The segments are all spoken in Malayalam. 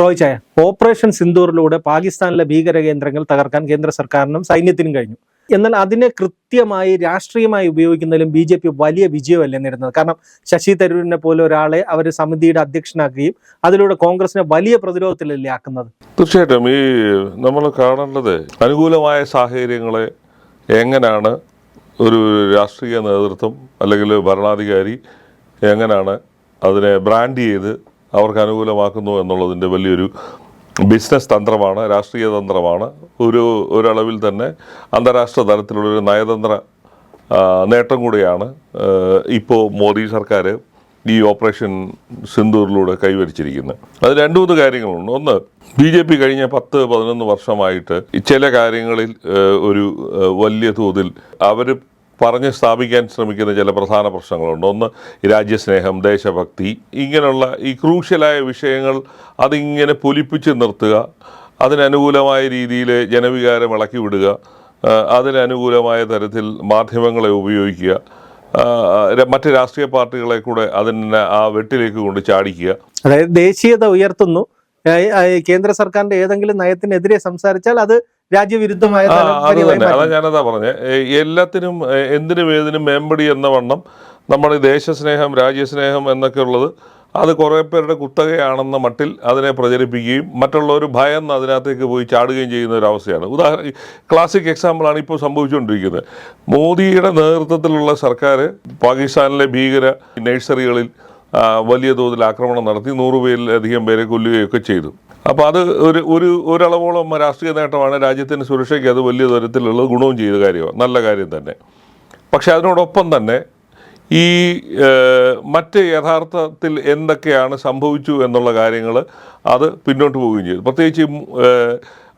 റോയ് ചായ. ഓപ്പറേഷൻ സിന്ദൂറിലൂടെ പാകിസ്ഥാനിലെ ഭീകര കേന്ദ്രങ്ങൾ തകർക്കാൻ കേന്ദ്ര സർക്കാരിനും സൈന്യത്തിനും കഴിഞ്ഞു. എന്നാൽ അതിനെ കൃത്യമായി രാഷ്ട്രീയമായി ഉപയോഗിക്കുന്നതിലും ബി ജെ പി വലിയ വിജയമല്ലേ നേടുന്നത്. കാരണം ശശി തരൂരിനെ പോലെ ഒരാളെ അവർ സമിതിയുടെ അധ്യക്ഷനാക്കുകയും അതിലൂടെ കോൺഗ്രസിനെ വലിയ പ്രതിരോധത്തിലല്ലേ ആക്കുന്നത്? തീർച്ചയായിട്ടും. ഈ നമ്മൾ കാണേണ്ടത് അനുകൂലമായ സാഹചര്യങ്ങളെ എങ്ങനെയാണ് ഒരു രാഷ്ട്രീയ നേതൃത്വം അല്ലെങ്കിൽ ഭരണാധികാരി എങ്ങനെയാണ് അതിനെ ബ്രാൻഡ് ചെയ്ത് അവർക്ക് അനുകൂലമാക്കുന്നു എന്നുള്ളതിന്റെ വലിയൊരു ബിസിനസ് തന്ത്രമാണ് രാഷ്ട്രീയ തന്ത്രമാണ്. ഒരു ഒരളവിൽ തന്നെ അന്താരാഷ്ട്ര തലത്തിലുള്ളൊരു നയതന്ത്ര നേട്ടം കൂടിയാണ് ഇപ്പോൾ മോദി സർക്കാർ ഈ ഓപ്പറേഷൻ സിന്ദൂറിലൂടെ കൈവരിച്ചിരിക്കുന്നത് അത് രണ്ട് മൂന്ന് കാര്യങ്ങളുണ്ട്. ഒന്ന് ബി ജെ പി കഴിഞ്ഞ പത്ത് പതിനൊന്ന് വർഷമായിട്ട് ചില കാര്യങ്ങളിൽ ഒരു വലിയ തോതിൽ അവർ പറഞ്ഞ് സ്ഥാപിക്കാൻ ശ്രമിക്കുന്ന ചില പ്രധാന പ്രശ്നങ്ങളുണ്ട്. ഒന്ന് രാജ്യസ്നേഹം ദേശഭക്തി ഇങ്ങനെയുള്ള ഈ ക്രൂഷ്യലായ വിഷയങ്ങൾ അതിങ്ങനെ പൊലിപ്പിച്ച് നിർത്തുക അതിനനുകൂലമായ രീതിയിൽ ജനവികാരം ഇളക്കി വിടുക അതിനനുകൂലമായ തരത്തിൽ മാധ്യമങ്ങളെ ഉപയോഗിക്കുക മറ്റ് രാഷ്ട്രീയ പാർട്ടികളെ കൂടെ അതിനെ ആ വെട്ടിലേക്ക് കൊണ്ട് ചാടിക്കുക. അതായത് ദേശീയത ഉയർത്തുന്നു. കേന്ദ്ര സർക്കാരിന്റെ ഏതെങ്കിലും നയത്തിനെതിരെ സംസാരിച്ചാൽ അത് രാജ്യവിരുദ്ധമായ അത്. ഞാനതാ പറഞ്ഞത് എല്ലാത്തിനും എന്തിനും ഏതിനും മേമ്പടി എന്ന വണ്ണം നമ്മുടെ ദേശസ്നേഹം രാജ്യസ്നേഹം എന്നൊക്കെ ഉള്ളത് അത് കുറേ പേരുടെ കുത്തകയാണെന്ന മട്ടിൽ അതിനെ പ്രചരിപ്പിക്കുകയും മറ്റുള്ളവർ ഭയന്ന് അതിനകത്തേക്ക് പോയി ചാടുകയും ചെയ്യുന്ന ഒരു അവസ്ഥയാണ്. ഉദാഹരണം ക്ലാസിക് എക്സാമ്പിളാണ് ഇപ്പോൾ സംഭവിച്ചുകൊണ്ടിരിക്കുന്നത്. മോദിയുടെ നേതൃത്വത്തിലുള്ള സർക്കാർ പാകിസ്ഥാനിലെ ഭീകര നഴ്സറികളിൽ വലിയ തോതിൽ ആക്രമണം നടത്തി നൂറുപേരിലധികം പേരെ കൊല്ലുകയൊക്കെ ചെയ്തു. അപ്പോൾ അത് ഒരു ഒരു ഒരളവോളം രാഷ്ട്രീയ നേട്ടമാണ് രാജ്യത്തിന്റെ സുരക്ഷയ്ക്ക് അത് വലിയ തരത്തിലുള്ള ഗുണവും ചെയ്ത കാര്യമാണ്. നല്ല കാര്യം തന്നെ. പക്ഷേ അതിനോടൊപ്പം തന്നെ ഈ മറ്റ് യഥാർത്ഥത്തിൽ എന്തൊക്കെയാണ് സംഭവിച്ചു എന്നുള്ള കാര്യങ്ങൾ അത് പിന്നോട്ട് പോവുകയും ചെയ്തു. പ്രത്യേകിച്ച്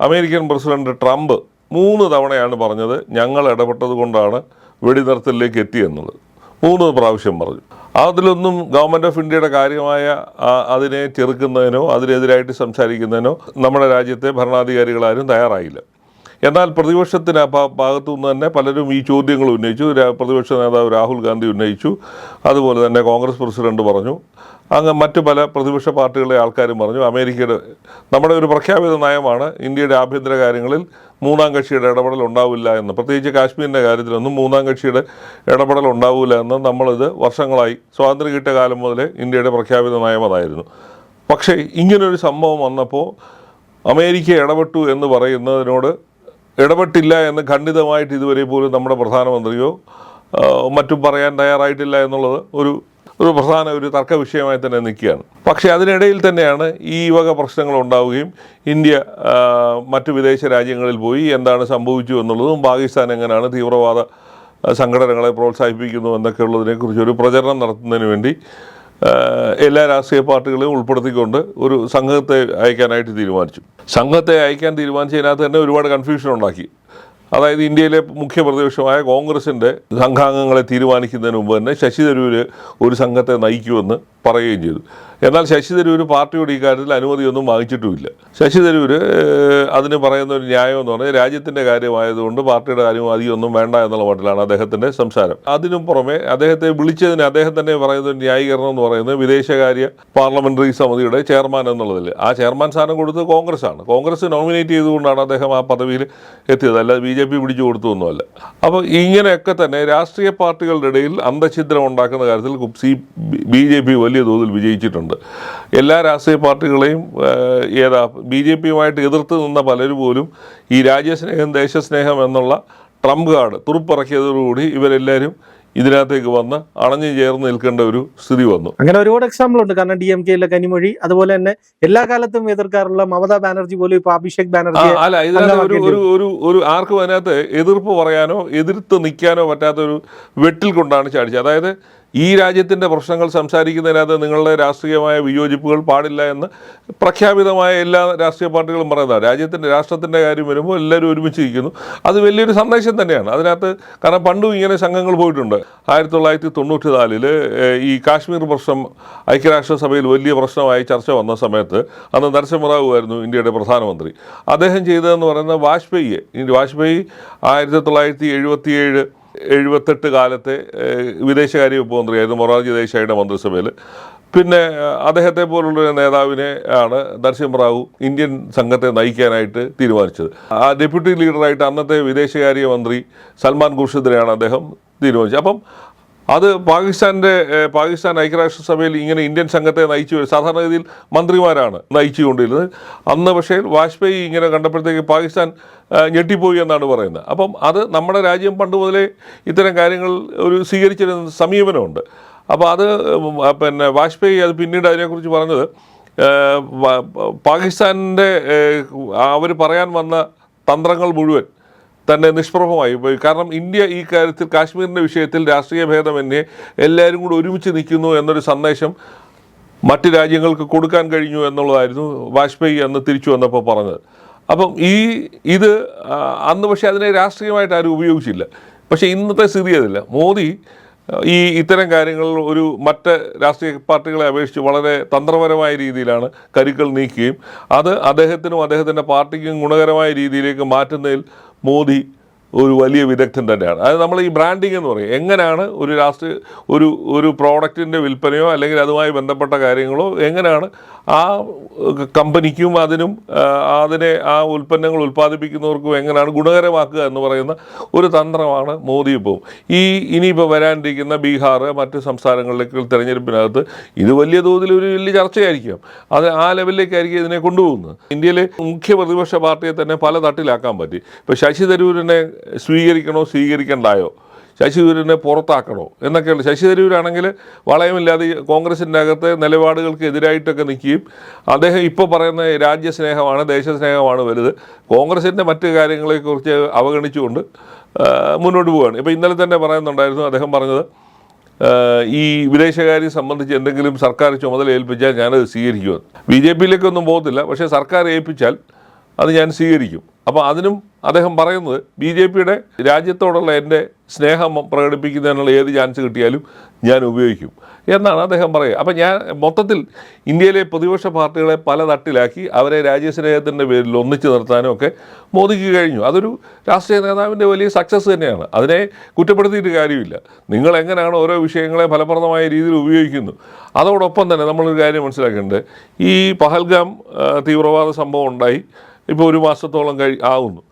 അമേരിക്കൻ പ്രസിഡന്റ് ട്രംപ് മൂന്ന് തവണയാണ് പറഞ്ഞത് ഞങ്ങൾ ഇടപെട്ടത് കൊണ്ടാണ് വെടിനിർത്തലിലേക്ക് എത്തിയെന്നുള്ളത് മൂന്ന് പ്രാവശ്യം പറഞ്ഞു. അതിലൊന്നും ഗവൺമെന്റ് ഓഫ് ഇന്ത്യയുടെ കാര്യമായ അതിനെ ചെറുക്കുന്നതിനോ അതിനെതിരായിട്ട് സംസാരിക്കുന്നതിനോ നമ്മുടെ രാജ്യത്തെ ഭരണാധികാരികളാരും തയ്യാറായില്ല. എന്നാൽ പ്രതിപക്ഷത്തിന് ഭാഗത്തു നിന്ന് തന്നെ പലരും ഈ ചോദ്യങ്ങൾ ഉന്നയിച്ചു. പ്രതിപക്ഷ നേതാവ് രാഹുൽ ഗാന്ധി ഉന്നയിച്ചു. അതുപോലെ തന്നെ കോൺഗ്രസ് പ്രസിഡന്റ് പറഞ്ഞു. അങ്ങ് മറ്റു പല പ്രതിപക്ഷ പാർട്ടികളിലെ ആൾക്കാരും പറഞ്ഞു. അമേരിക്കയുടെ നമ്മുടെ ഒരു പ്രഖ്യാപിത നയമാണ് ഇന്ത്യയുടെ ആഭ്യന്തര കാര്യങ്ങളിൽ മൂന്നാം കക്ഷിയുടെ ഇടപെടൽ ഉണ്ടാവില്ല എന്ന്. പ്രത്യേകിച്ച് കാശ്മീരിന്റെ കാര്യത്തിലൊന്നും മൂന്നാം കക്ഷിയുടെ ഇടപെടൽ ഉണ്ടാവില്ല എന്ന് നമ്മളിത് വർഷങ്ങളായി സ്വാതന്ത്ര്യം കിട്ടിയ കാലം മുതലേ ഇന്ത്യയുടെ പ്രഖ്യാപിത നയം അതായിരുന്നു. പക്ഷേ ഇങ്ങനൊരു സംഭവം വന്നപ്പോൾ അമേരിക്ക ഇടപെട്ടു എന്ന് പറയുന്നതിനോട് ഇടപെട്ടില്ല എന്ന് ഖണ്ഡിതമായിട്ട് ഇതുവരെ പോലും നമ്മുടെ പ്രധാനമന്ത്രിയോ മറ്റും പറയാൻ തയ്യാറായിട്ടില്ല എന്നുള്ളത് ഒരു ഒരു പ്രധാന ഒരു തർക്ക വിഷയമായി തന്നെ നിൽക്കുകയാണ്. പക്ഷേ അതിനിടയിൽ തന്നെയാണ് ഈ വക പ്രശ്നങ്ങൾ ഉണ്ടാവുകയും ഇന്ത്യ മറ്റു വിദേശ രാജ്യങ്ങളിൽ പോയി എന്താണ് സംഭവിച്ചു എന്നുള്ളതും പാകിസ്ഥാൻ എങ്ങനെയാണ് തീവ്രവാദ സംഘടനകളെ പ്രോത്സാഹിപ്പിക്കുന്നു എന്നൊക്കെ ഉള്ളതിനെക്കുറിച്ച് ഒരു പ്രചരണം നടത്തുന്നതിന് വേണ്ടി എല്ലാ രാഷ്ട്രീയ പാർട്ടികളെയും ഉൾപ്പെടുത്തിക്കൊണ്ട് ഒരു സംഘത്തെ അയക്കാനായിട്ട് തീരുമാനിച്ചു. സംഘത്തെ അയക്കാൻ തീരുമാനിച്ചതിനകത്ത് തന്നെ ഒരുപാട് കൺഫ്യൂഷൻ ഉണ്ടാക്കി. അതായത് ഇന്ത്യയിലെ മുഖ്യ പ്രതിപക്ഷമായ കോൺഗ്രസിന്റെ സംഘാംഗങ്ങളെ തീരുമാനിക്കുന്നതിന് മുമ്പ് തന്നെ ശശി തരൂര് ഒരു സംഘത്തെ നയിക്കുമെന്ന് പറയുകയും ചെയ്തു. എന്നാൽ ശശി തരൂര് പാർട്ടിയോട് ഈ കാര്യത്തിൽ അനുമതിയൊന്നും വാങ്ങിച്ചിട്ടുമില്ല. ശശി തരൂര് അതിന് പറയുന്ന ഒരു ന്യായം എന്ന് പറഞ്ഞാൽ രാജ്യത്തിന്റെ കാര്യമായതുകൊണ്ട് പാർട്ടിയുടെ കാര്യം അധികമൊന്നും വേണ്ട എന്നുള്ള മട്ടിലാണ് അദ്ദേഹത്തിന്റെ സംസാരം. അതിനും പുറമെ അദ്ദേഹത്തെ വിളിച്ചതിന് അദ്ദേഹം തന്നെ പറയുന്ന ഒരു ന്യായീകരണം എന്ന് പറയുന്നത് വിദേശകാര്യ പാർലമെന്ററി സമിതിയുടെ ചെയർമാൻ എന്നുള്ളതിൽ. ആ ചെയർമാൻ സ്ഥാനം കൊടുത്തത് കോൺഗ്രസ് ആണ് കോൺഗ്രസ് നോമിനേറ്റ് ചെയ്തുകൊണ്ടാണ് അദ്ദേഹം ആ പദവിയിൽ എത്തിയത്. അല്ലാതെ ബി ജെ പി പിടിച്ചു കൊടുത്തൊന്നുമല്ല. അപ്പോൾ ഇങ്ങനെയൊക്കെ തന്നെ രാഷ്ട്രീയ പാർട്ടികളുടെ ഇടയിൽ അന്തഛിദ്രം ഉണ്ടാക്കുന്ന കാര്യത്തിൽ സി ബി ജെ പി വലിയ തോതിൽ വിജയിച്ചിട്ടുണ്ട്. എല്ലാ രാഷ്ട്രീയ പാർട്ടികളെയും ഏതാ ബി ജെ പിയുമായിട്ട് എതിർത്ത് നിന്ന പലരും പോലും ഈ രാജ്യസ്നേഹം ദേശസ്നേഹം എന്നുള്ള ട്രംപ് കാർഡ് തുറുപ്പിറക്കിയതോടുകൂടി ഇവരെല്ലാവരും ഇതിനകത്തേക്ക് വന്ന് അണഞ്ഞു ചേർന്ന് നിൽക്കേണ്ട ഒരു സ്ഥിതി വന്നു. അങ്ങനെ ഒരുപാട് എക്സാമ്പിൾ ഉണ്ട്. കാരണം ഡി എം കെയിലെ കനിമൊഴി അതുപോലെ തന്നെ എല്ലാ കാലത്തും എതിർക്കാറുള്ള മമതാ ബാനർജി പോലും ഇപ്പൊ അഭിഷേക് ബാനർജി അല്ല ഇതിനകത്ത് ഒരു ഒരു ഒരു ഒരു ആർക്കും അതിനകത്ത് എതിർപ്പ് പറയാനോ എതിർത്ത് നിൽക്കാനോ പറ്റാത്ത ഒരു വെട്ടിൽ കൊണ്ടാണ് ചാടിച്ചത്. അതായത് ഈ രാജ്യത്തിന്റെ പ്രശ്നങ്ങൾ സംസാരിക്കുന്നതിനകത്ത് നിങ്ങളുടെ രാഷ്ട്രീയമായ വിയോജിപ്പുകൾ പാടില്ല എന്ന് പ്രഖ്യാപിതമായ എല്ലാ രാഷ്ട്രീയ പാർട്ടികളും പറയുന്നതാണ് രാജ്യത്തിന്റെ രാഷ്ട്രത്തിന്റെ കാര്യം വരുമ്പോൾ എല്ലാവരും ഒരുമിച്ച് ഇരിക്കുന്നു. അത് വലിയൊരു സന്ദേശം തന്നെയാണ്. അതിനകത്ത് കാരണം പണ്ടും ഇങ്ങനെ സംഘങ്ങൾ പോയിട്ടുണ്ട്. ആയിരത്തി തൊള്ളായിരത്തി തൊണ്ണൂറ്റി നാലിൽ ഈ കാശ്മീർ പ്രശ്നം ഐക്യരാഷ്ട്രസഭയിൽ വലിയ പ്രശ്നമായി ചർച്ച വന്ന സമയത്ത് അന്ന് നരസിംഹറാവു ആയിരുന്നു ഇന്ത്യയുടെ പ്രധാനമന്ത്രി. അദ്ദേഹം ചെയ്തതെന്ന് പറയുന്നത് വാജ്പേയിയെ വാജ്പേയി ആയിരത്തി തൊള്ളായിരത്തി എഴുപത്തിയേഴ് എഴുപത്തെട്ട് കാലത്തെ വിദേശകാര്യ ഉപമന്ത്രിയായിരുന്നു മൊറാർജി ദേശായിയുടെ മന്ത്രിസഭയിൽ. പിന്നെ അദ്ദേഹത്തെ പോലുള്ള നേതാവിനെ ആണ് നരസിംഹ റാവു ഇന്ത്യൻ സംഘത്തെ നയിക്കാനായിട്ട് തീരുമാനിച്ചത്. ആ ഡെപ്യൂട്ടി ലീഡറായിട്ട് അന്നത്തെ വിദേശകാര്യ മന്ത്രി സൽമാൻ ഖുർഷിദിനെയാണ് അദ്ദേഹം തീരുമാനിച്ചത്. അപ്പം അത് പാകിസ്ഥാന്റെ പാകിസ്ഥാൻ ഐക്യരാഷ്ട്രസഭയിൽ ഇങ്ങനെ ഇന്ത്യൻ സംഘത്തെ നയിച്ചു സാധാരണഗതിയിൽ മന്ത്രിമാരാണ് നയിച്ചുകൊണ്ടിരുന്നത്. അന്ന് പക്ഷേ വാജ്പേയി ഇങ്ങനെ കണ്ടപ്പോഴത്തേക്ക് പാകിസ്ഥാൻ ഞെട്ടിപ്പോയി എന്നാണ് പറയുന്നത്. അപ്പം അത് നമ്മുടെ രാജ്യം പണ്ട് മുതലേ ഇത്തരം കാര്യങ്ങൾ ഒരു സ്വീകരിച്ചിരുന്ന സമീപനമുണ്ട്. അപ്പോൾ അത് പിന്നെ വാജ്പേയി അത് പിന്നീട് അതിനെക്കുറിച്ച് പറഞ്ഞത് പാകിസ്ഥാന്റെ അവർ പറയാൻ വന്ന തന്ത്രങ്ങൾ മുഴുവൻ തന്നെ നിഷ്പ്രഭമായി പോയി. കാരണം ഇന്ത്യ ഈ കാര്യത്തിൽ കാശ്മീരിന്റെ വിഷയത്തിൽ രാഷ്ട്രീയ ഭേദമന്യേ എല്ലാവരും കൂടി ഒരുമിച്ച് നിൽക്കുന്നു എന്നൊരു സന്ദേശം മറ്റ് രാജ്യങ്ങൾക്ക് കൊടുക്കാൻ കഴിഞ്ഞു എന്നുള്ളതായിരുന്നു വാജ്പേയി അന്ന് തിരിച്ചു വന്നപ്പോൾ പറഞ്ഞത്. അപ്പം ഈ ഇത് അന്ന് പക്ഷേ അതിനെ രാഷ്ട്രീയമായിട്ട് ആരും ഉപയോഗിച്ചില്ല. പക്ഷേ ഇന്നത്തെ സ്ഥിതി അതില്ല. മോദി ഈ ഇത്തരം കാര്യങ്ങൾ ഒരു മറ്റ് രാഷ്ട്രീയ പാർട്ടികളെ അപേക്ഷിച്ച് വളരെ തന്ത്രപരമായ രീതിയിലാണ് കരുക്കൾ നീക്കുകയും അത് അദ്ദേഹത്തിനും അദ്ദേഹത്തിന്റെ പാർട്ടിക്കും ഗുണകരമായ രീതിയിലേക്ക് മാറ്റുന്നതിൽ മോദി ഒരു വലിയ വിദഗ്ധൻ തന്നെയാണ്. അത് നമ്മൾ ഈ ബ്രാൻഡിങ് എന്ന് പറയും. എങ്ങനെയാണ് ഒരു രാഷ്ട്രീയ ഒരു ഒരു പ്രോഡക്റ്റിന്റെ വിൽപ്പനയോ അല്ലെങ്കിൽ അതുമായി ബന്ധപ്പെട്ട കാര്യങ്ങളോ എങ്ങനെയാണ് ആ കമ്പനിക്കും അതിനും അതിനെ ആ ഉൽപ്പന്നങ്ങൾ ഉൽപ്പാദിപ്പിക്കുന്നവർക്കും എങ്ങനെയാണ് ഗുണകരമാക്കുക എന്ന് പറയുന്ന ഒരു തന്ത്രമാണ് മോദി ഇപ്പോൾ. ഈ ഇനിയിപ്പോൾ വരാനിരിക്കുന്ന ബീഹാർ മറ്റ് സംസ്ഥാനങ്ങളിലേക്ക് തിരഞ്ഞെടുപ്പിനകത്ത് ഇത് വലിയ തോതിൽ ഒരു വലിയ ചർച്ചയായിരിക്കും. അത് ആ ലെവലിലേക്കായിരിക്കും ഇതിനെ കൊണ്ടുപോകുന്നത്. ഇന്ത്യയിലെ മുഖ്യ പ്രതിപക്ഷ പാർട്ടിയെ തന്നെ പല തട്ടിലാക്കാൻ പറ്റി. ഇപ്പോൾ ശശി തരൂരിനെ സ്വീകരിക്കണോ സ്വീകരിക്കണ്ടായോ? ശശി തരൂരിനെ പുറത്താക്കണോ? എന്നൊക്കെയുള്ള ശശി തരൂരാണെങ്കിൽ വളയമില്ലാതെ കോൺഗ്രസിന്റെ അകത്തെ നിലപാടുകൾക്ക് എതിരായിട്ടൊക്കെ നിൽക്കുകയും അദ്ദേഹം ഇപ്പോൾ പറയുന്ന രാജ്യസ്നേഹമാണ് ദേശസ്നേഹമാണ് വലുത്. കോൺഗ്രസിന്റെ മറ്റ് കാര്യങ്ങളെക്കുറിച്ച് അവഗണിച്ചുകൊണ്ട് മുന്നോട്ട് പോവുകയാണ് ഇപ്പോൾ ഇന്നലെ തന്നെ പറയുന്നുണ്ടായിരുന്നു അദ്ദേഹം പറഞ്ഞത് ഈ വിദേശകാര്യം സംബന്ധിച്ച് എന്തെങ്കിലും സർക്കാർ ചുമതല ഏൽപ്പിച്ചാൽ ഞാനത് സ്വീകരിക്കുമെന്ന്. ബി ജെ പിയിലേക്കൊന്നും പോകത്തില്ല പക്ഷേ സർക്കാർ ഏൽപ്പിച്ചാൽ അത് ഞാൻ സ്വീകരിക്കും. അപ്പോൾ അതിനും അദ്ദേഹം പറയുന്നത് ബി ജെ പിയുടെ രാജ്യത്തോടുള്ള എന്റെ സ്നേഹം പ്രകടിപ്പിക്കുന്നതിനുള്ള ഏത് ചാൻസ് കിട്ടിയാലും ഞാൻ ഉപയോഗിക്കും എന്നാണ് അദ്ദേഹം പറയുക. അപ്പം ഞാൻ മൊത്തത്തിൽ ഇന്ത്യയിലെ പ്രതിപക്ഷ പാർട്ടികളെ പല തട്ടിലാക്കി അവരെ രാജ്യസ്നേഹത്തിന്റെ പേരിൽ ഒന്നിച്ചു നിർത്താനും ഒക്കെ മോദിക്ക് കഴിഞ്ഞു. അതൊരു രാഷ്ട്രീയ നേതാവിന്റെ വലിയ സക്സസ് തന്നെയാണ്. അതിനെ കുറ്റപ്പെടുത്തിയിട്ട് കാര്യമില്ല. നിങ്ങൾ എങ്ങനെയാണ് ഓരോ വിഷയങ്ങളെ ഫലപ്രദമായ രീതിയിൽ ഉപയോഗിക്കുന്നു? അതോടൊപ്പം തന്നെ നമ്മളൊരു കാര്യം മനസ്സിലാക്കേണ്ടത്. ഈ പഹൽഗാം തീവ്രവാദ സംഭവം ഉണ്ടായി. ഇപ്പോൾ ഒരു മാസത്തോളം കഴി ആകുന്നു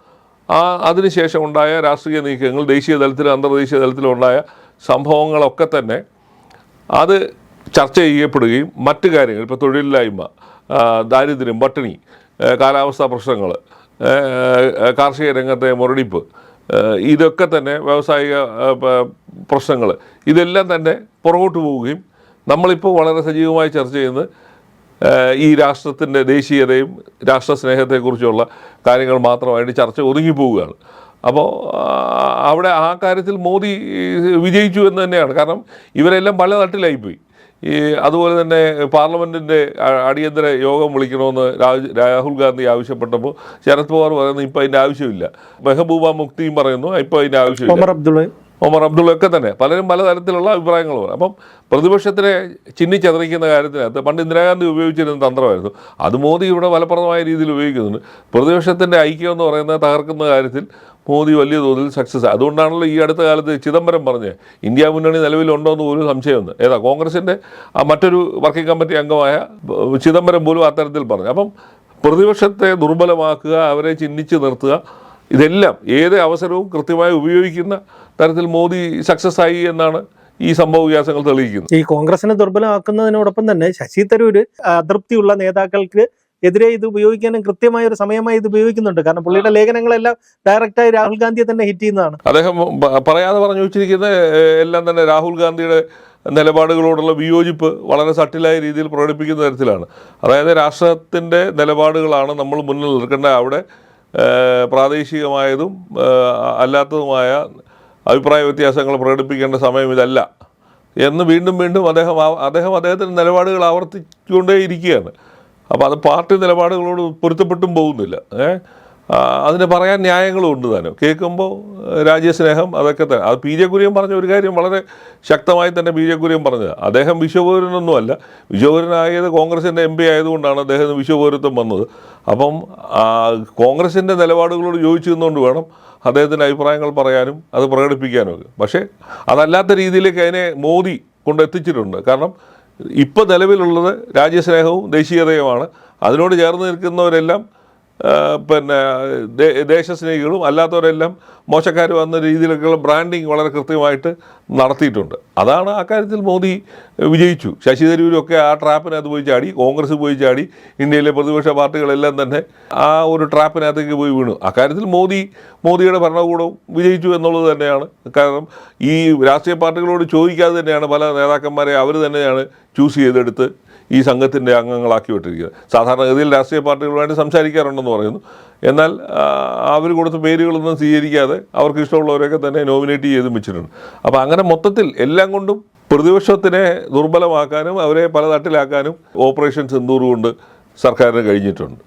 ആ അതിനുശേഷം ഉണ്ടായ രാഷ്ട്രീയ നീക്കങ്ങൾ ദേശീയ തലത്തിലും അന്തർദേശീയ തലത്തിലും ഉണ്ടായ സംഭവങ്ങളൊക്കെ തന്നെ അത് ചർച്ച ചെയ്യപ്പെടുകയും മറ്റു കാര്യങ്ങൾ ഇപ്പോൾ തൊഴിലില്ലായ്മ ദാരിദ്ര്യം പട്ടിണി കാലാവസ്ഥാ പ്രശ്നങ്ങൾ കാർഷിക രംഗത്തെ മുരടിപ്പ് ഇതൊക്കെ തന്നെ വ്യാവസായിക പ്രശ്നങ്ങൾ ഇതെല്ലാം തന്നെ പുറകോട്ട് പോവുകയും നമ്മളിപ്പോൾ വളരെ സജീവമായി ചർച്ച ചെയ്യുന്നത് ഈ രാഷ്ട്രത്തിന്റെ ദേശീയതയും രാഷ്ട്രസ്നേഹത്തെക്കുറിച്ചുള്ള കാര്യങ്ങൾ മാത്രമായിട്ട് ചർച്ച ഒതുങ്ങിപ്പോവുകയാണ്. അപ്പോൾ അവിടെ ആ കാര്യത്തിൽ മോദി വിജയിച്ചു എന്ന് തന്നെയാണ്. കാരണം ഇവരെല്ലാം പല തട്ടിലായിപ്പോയി ഈ അതുപോലെ തന്നെ പാർലമെന്റിന്റെ അടിയന്തര യോഗം വിളിക്കണമെന്ന് രാഹുൽ ഗാന്ധി ആവശ്യപ്പെട്ടപ്പോൾ ശരത് പവാർ പറയുന്നു ഇപ്പം അതിന്റെ ആവശ്യമില്ല. മെഹബൂബ മുക്തിയും പറയുന്നു ഇപ്പോൾ അതിന്റെ ആവശ്യമില്ല. ഒമർ അബ്ദുള്ള ഒക്കെ തന്നെ. പലരും പലതരത്തിലുള്ള അഭിപ്രായങ്ങൾ പറയും അപ്പം പ്രതിപക്ഷത്തിനെ ചിന്നിച്ചതറിക്കുന്ന കാര്യത്തിനകത്ത് പണ്ട് ഇന്ദിരാഗാന്ധി ഉപയോഗിച്ചിരുന്ന തന്ത്രമായിരുന്നു. അത് മോദി ഇവിടെ ഫലപ്രദമായ രീതിയിൽ ഉപയോഗിക്കുന്നുണ്ട്. പ്രതിപക്ഷത്തിന്റെ ഐക്യം എന്ന് പറയുന്ന തകർക്കുന്ന കാര്യത്തിൽ മോദി വലിയ തോതിൽ സക്സസ് അതുകൊണ്ടാണല്ലോ ഈ അടുത്ത കാലത്ത് ചിദംബരം പറഞ്ഞ് ഇന്ത്യ മുന്നണി നിലവിലുണ്ടോ എന്ന് പോലും സംശയമുണ്ട്. ഏതാ കോൺഗ്രസിന്റെ മറ്റൊരു വർക്കിംഗ് കമ്മിറ്റി അംഗമായ ചിദംബരം പോലും അത്തരത്തിൽ പറഞ്ഞു. അപ്പം പ്രതിപക്ഷത്തെ ദുർബലമാക്കുക അവരെ ചിഹ്നിച്ച് നിർത്തുക ഇതെല്ലാം ഏത് അവസരവും കൃത്യമായി ഉപയോഗിക്കുന്ന തരത്തിൽ മോദി സക്സസ് ആയി എന്നാണ് ഈ സംഭവ വികാസങ്ങൾ തെളിയിക്കുന്നത്. ഈ കോൺഗ്രസിനെ ദുർബലമാക്കുന്നതിനോടൊപ്പം തന്നെ ശശി തരൂര് അതൃപ്തിയുള്ള നേതാക്കൾക്ക് എതിരെ ഇത് ഉപയോഗിക്കാനും കൃത്യമായ ഒരു സമയമായി ഇത് ഉപയോഗിക്കുന്നുണ്ട്. കാരണം പുള്ളിയുടെ ലേഖനങ്ങളെല്ലാം ഡയറക്റ്റായി രാഹുൽ ഗാന്ധിയെ തന്നെ ഹിറ്റ് ചെയ്യുന്നതാണ്. അദ്ദേഹം പറയാതെ പറഞ്ഞു വെച്ചിരിക്കുന്ന എല്ലാം തന്നെ രാഹുൽ ഗാന്ധിയുടെ നിലപാടുകളോടുള്ള വിയോജിപ്പ് വളരെ സട്ടിലായ രീതിയിൽ പ്രകടിപ്പിക്കുന്ന തരത്തിലാണ്. അതായത് രാഷ്ട്രത്തിന്റെ നിലപാടുകളാണ് നമ്മൾ മുന്നിൽ നിൽക്കേണ്ട അവിടെ പ്രാദേശികമായതും അല്ലാത്തതുമായ അഭിപ്രായ വ്യത്യാസങ്ങൾ പ്രകടിപ്പിക്കേണ്ട സമയം ഇതല്ല. എന്ന് വീണ്ടും വീണ്ടും അദ്ദേഹം അദ്ദേഹം അദ്ദേഹത്തിന്റെ നിലപാടുകൾ ആവർത്തിച്ചുകൊണ്ടേ ഇരിക്കുകയാണ് അപ്പോൾ അത് പാർട്ടി നിലപാടുകളോട് പൊരുത്തപ്പെട്ടും പോകുന്നില്ല. ഏ? ആ, അതിന് പറയാൻ ന്യായങ്ങളും ഉണ്ട് തന്നെ കേൾക്കുമ്പോൾ രാജ്യസ്നേഹം അതൊക്കെ തന്നെ. അത് പി ജെ കുര്യൻ പറഞ്ഞ ഒരു കാര്യം വളരെ ശക്തമായി തന്നെ പി ജെ കുര്യൻ പറഞ്ഞത്. അദ്ദേഹം വിശ്വപൗരനൊന്നുമല്ല വിശ്വപൗരനായത് കോൺഗ്രസിന്റെ എം പി ആയതുകൊണ്ടാണ് അദ്ദേഹത്തിന് വിശ്വപൗരത്വം വന്നത്. അപ്പം കോൺഗ്രസിന്റെ നിലപാടുകളോട് യോജിച്ചു നിന്നുകൊണ്ട് വേണം അദ്ദേഹത്തിന്റെ അഭിപ്രായങ്ങൾ പറയാനും അത് പ്രകടിപ്പിക്കാനും ഒക്കെ. പക്ഷേ അതല്ലാത്ത രീതിയിലേക്ക് അതിനെ മോദി കൊണ്ടെത്തിച്ചിട്ടുണ്ട് കാരണം ഇപ്പോൾ നിലവിലുള്ളത് രാജ്യസ്നേഹവും ദേശീയതയുമാണ്. അതിനോട് ചേർന്ന് നിൽക്കുന്നവരെല്ലാം പിന്നെ ദേശസ്നേഹികളും അല്ലാത്തവരെല്ലാം മോശക്കാരും എന്ന രീതിയിലൊക്കെയുള്ള ബ്രാൻഡിങ് വളരെ കൃത്യമായിട്ട് നടത്തിയിട്ടുണ്ട്. അതാണ് ആ കാര്യത്തിൽ മോദി വിജയിച്ചു. ശശി തരൂരൊക്കെ ആ ട്രാപ്പിനകത്ത് പോയി ചാടി കോൺഗ്രസ് പോയി ചാടി ഇന്ത്യയിലെ പ്രതിപക്ഷ പാർട്ടികളെല്ലാം തന്നെ ആ ഒരു ട്രാപ്പിനകത്തേക്ക് പോയി വീണു. അക്കാര്യത്തിൽ മോദി മോദിയുടെ ഭരണകൂടവും വിജയിച്ചു എന്നുള്ളത് തന്നെയാണ്. കാരണം ഈ രാഷ്ട്രീയ പാർട്ടികളോട് ചോദിക്കാതെ തന്നെയാണ് പല നേതാക്കന്മാരെ അവർ തന്നെയാണ് ചൂസ് ചെയ്തെടുത്ത് ഈ സംഘത്തിന്റെ അംഗങ്ങളാക്കി വിട്ടിരിക്കുന്നത് സാധാരണഗതിയിൽ രാഷ്ട്രീയ പാർട്ടികളുമായിട്ട് സംസാരിക്കാറുണ്ടെന്ന് പറയുന്നു. എന്നാൽ അവർ കൊടുത്ത പേരുകളൊന്നും സ്വീകരിക്കാതെ അവർക്ക് ഇഷ്ടമുള്ളവരെയൊക്കെ തന്നെ നോമിനേറ്റ് ചെയ്തും വെച്ചിട്ടുണ്ട്. അപ്പോൾ അങ്ങനെ മൊത്തത്തിൽ എല്ലാം കൊണ്ടും പ്രതിപക്ഷത്തിനെ ദുർബലമാക്കാനും അവരെ പല തട്ടിലാക്കാനും ഓപ്പറേഷൻ സിന്ദൂർ കൊണ്ട് സർക്കാരിന് കഴിഞ്ഞിട്ടുണ്ട്.